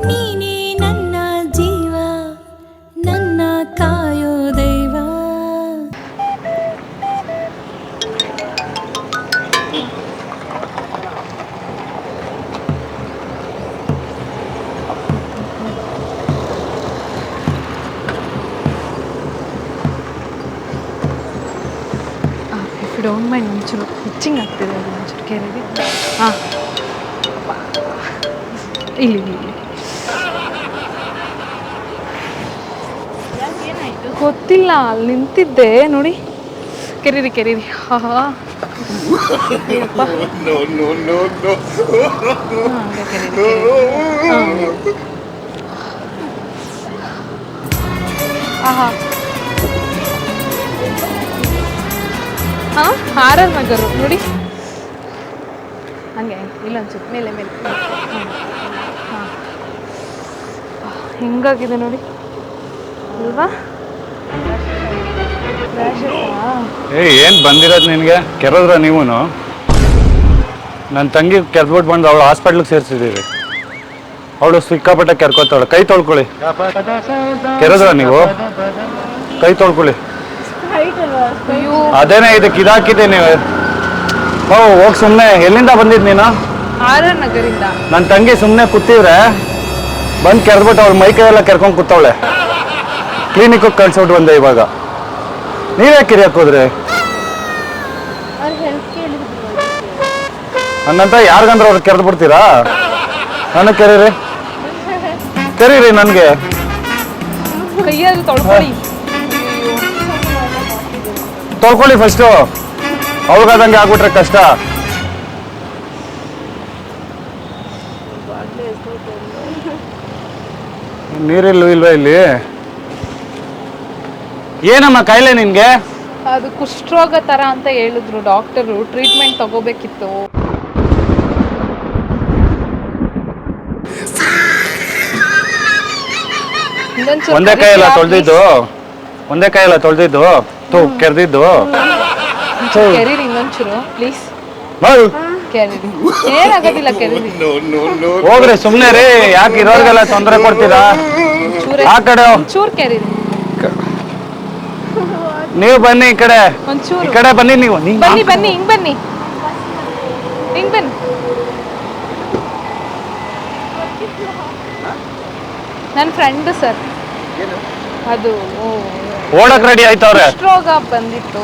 ನೀನೇ ನನ್ನ ಜೀವ ನನ್ನ ಕಾಯೋ ದೈವ ಇಫ್ ಡೋಂಟ್ ಮೈಂಡ್ ಒಂಚೂರು ಹಿಚ್ಚಿಂಗ್ ಆಗ್ತಿದೆ ಅದು ಒಂಚೂರು ಕೆರೆಗೆ ಹಾಂ ಇಲ್ಲಿ ಇಲ್ಲಿ ಗೊತ್ತಿಲ್ಲ ಅಲ್ಲಿ ನಿಂತಿದ್ದೆ. ನೋಡಿ. ಕೆರೀರಿ ಕೆರೀರಿ. ಹಾ. ಆಹಾ. ಹಾಂ ಆರ್ ಆರ್ ನಗರು ನೋಡಿ. ಹಂಗೆ ಇಲ್ಲೊಂದು ಮೇಲೆ ಮೇಲೆ. ಹಾಂ. ಹೆಂಗಾಗಿದೆ ನೋಡಿ. ಅಲ್ವಾ? ಏ ಏನು ಬಂದಿರೋದು ನಿನಗೆ? ಕೆರೋದ್ರ ನೀವೂ ನನ್ನ ತಂಗಿ ಕೆರೆದ್ಬಿಟ್ಟು ಬಂದು ಅವಳು ಹಾಸ್ಪಿಟ್ಲಿಗೆ ಸೇರಿಸಿದ್ದೀವಿ ಅವಳು ಸಿಕ್ಕಾಪಟ್ಟೆ ಕೆರ್ಕೋತಾಳೆ. ಕೈ ತೊಳ್ಕೊಳ್ಳಿ. ಕೆರೆದ್ರ ನೀವು? ಕೈ ತೊಳ್ಕೊಳ್ಳಿ. ಅದೇನೇ ಇದಕ್ಕೆ ಇದಾಕಿದೆ ನೀವು? ಓ ಹೋಗ್ ಸುಮ್ಮನೆ ಎಲ್ಲಿಂದ ಬಂದಿದ್ ನೀನು? ನನ್ನ ತಂಗಿ ಸುಮ್ಮನೆ ಕೂತಿದ್ರೆ ಬಂದು ಕೆರೆದ್ಬಿಟ್ಟು ಅವ್ಳು ಮೈ ಕೈ ಎಲ್ಲ ಕೆರ್ಕೊಂಡು ಕೂತವಳೆ. ಕ್ಲಿನಿಕ್ಗೆ ಕಳ್ಸೋಟ್ ಬಂದೆ ಇವಾಗ. ನೀವೇ ಕಿರಿಯಕ್ಕೆ ಹೋದ್ರೆ? ನನ್ನಂತ ಯಾರಿಗಂದ್ರೆ ಅವ್ರು ಕೆರೆದು ಬಿಡ್ತೀರಾ? ನನಗೆ ಕೆರೀರಿ. ಕೆರೀರಿ ನನಗೆ. ತೊಳ್ಕೊಳ್ಳಿ. ಫಸ್ಟು ಅವ್ರಿಗಾದಂಗೆ ಆಗ್ಬಿಟ್ರೆ ಕಷ್ಟ. ನೀರಿಲ್ಲ ಇಲ್ವಾ ಇಲ್ಲಿ? ಏನಮ್ಮ ಕಾಯಿಲೆ ನಿನ್ಗೆ? ಅದು ಕುಷ್ಠರೋಗ ತರ ಅಂತ ಹೇಳಿದ್ರು ಡಾಕ್ಟರು. ಟ್ರೀಟ್ಮೆಂಟ್ ತಗೋಬೇಕಿತ್ತು. ಇನ್ನೊಂಚೂರು ಒಂದೇ ಕೈ ಎಲ್ಲ ತೊಳೆದಿದ್ದು? ತೊಳ್ದಿದ್ದು ಒಂದೇ ಕೈ ಎಲ್ಲ ತೊಳೆದಿದ್ದು ತು ಕೆರೆದಿದ್ದು? ಕೆರೀರಿ ಇನ್ನೊಂಚೂರು ಪ್ಲೀಸ್ ಕೆರೀರಿ. ಏನಾಗೋದಿಲ್ಲ ಕೆರೀರಿ. ಹೋಗ್ರಿ ಸುಮ್ನೆ ರೀ ಯಾಕೆ ಇರೋರ್ಗೆಲ್ಲ ತೊಂದರೆ ಕೊಡ್ತೀರಾ? ಚೂರೇ ಆ ಕಡೆ ಚೂರ್ ಕೆರೀರಿ. ನೀವು ಬನ್ನಿ ಈ ಕಡೆ. ಈ ಒಂಚೂರು ಕಡೆ ಬನ್ನಿ ನೀವು. ನೀ- ಬನ್ನಿ ಬನ್ನಿ ಹಿಂಗ್ ಬನ್ನಿ. ಹಿಂಗ್ ಬನ್ನಿ. ನನ್ನ ಫ್ರೆಂಡ್ ಸರ್. ಅದು ಓಡಕ್ ರೆಡಿ ಆಯ್ತವ್ರೆ. ಕುಷ್ಠರೋಗ ಬಂದಿತ್ತು.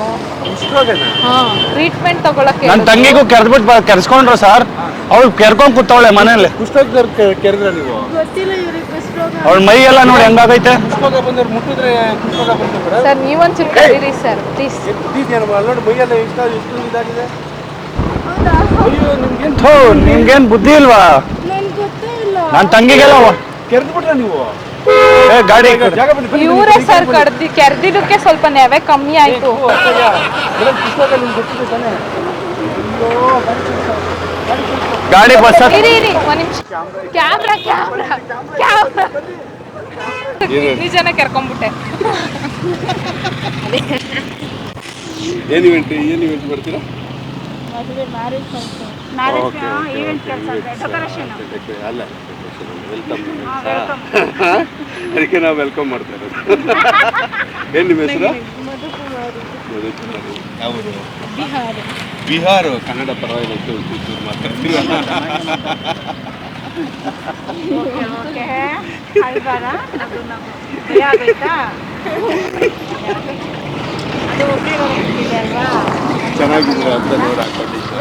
ಹಾ ಟ್ರೀಟ್ಮೆಂಟ್ ತಗೊಳಕ್ಕೆ ನನ್ನ ತಂಗಿಗೂ ಕೆರೆದ್ಬಿಟ್ಟು ಕೆರ್ಸ್ಕೊಂಡ್ರು ಸರ್. ಅವ್ಳು ಕೆರ್ಕೊಂಡ್ ಕೂತವಳೆ ಮನೇಲಿ. ಕುಷ್ಠರೋಗ ಕೆರೆದ್ರ ನೀವು? ಅವಳ ಮೈ ಎಲ್ಲ ನೋಡಿ ಹೆಂಗಾಗೈತೆ? ಸರ್ ನೀವೊಂಚೂರು ಕರೀರಿ ಸರ್ ಪ್ಲೀಸ್ ಥೂ ನಿಮ್ಗೇನ್ ಬುದ್ಧಿ ಇಲ್ವಾ? ನನ್ನ ತಂಗಿಗೆಲ್ಲ ಒ- ಕೆರೆದು ಬಿಟ್ರ ನೀವು? ಏ ಗಾಡಿ ಈ ಕಡೆ. ಇವರೇ ಸರ್ ಕಡ್ದಿ ಕೆರ್ದಿದ್ದಕ್ಕೆ ಸ್ವಲ್ಪ ನೆವೆ ಕಮ್ಮಿ ಆಯ್ತು. ಗಾಡಿ ಬಸ್ ಇರಿ ಇರಿ ಒಂದ್ ನಿಮಿಷ. Camera camera camera. ನಿಜನ ಕರ್ಕೊಂಡ್ಬಿಟ್ಟೆ. ಏನು ಇವೆಂಟ್ ಏನು ಇವೆಂಟ್ ಬರ್ತೀರಾ? ಅಲ್ಲ ವೆಲ್ಕಮ್ ಅದಕ್ಕೆ ನಾವು ವೆಲ್ಕಮ್ ಮಾಡ್ತಾ ಇರೋದು. ಏನು ನಿಮ್ಮ ಹೆಸರು? ಮಧುಕುಮಾರಿ. ಯಾವುದು ಬಿಹಾರ. ಕನ್ನಡ ಪರವಾಗಿಲ್ಲ ಇತ್ತು ಒಂಚೂರು ಮಾತಾಡ್ತೀರಾ ಚೆನ್ನಾಗಿದೆ ಅಂತ ನೋಡಿ ಹಾಕೊಂಡಿದ್ದೆ.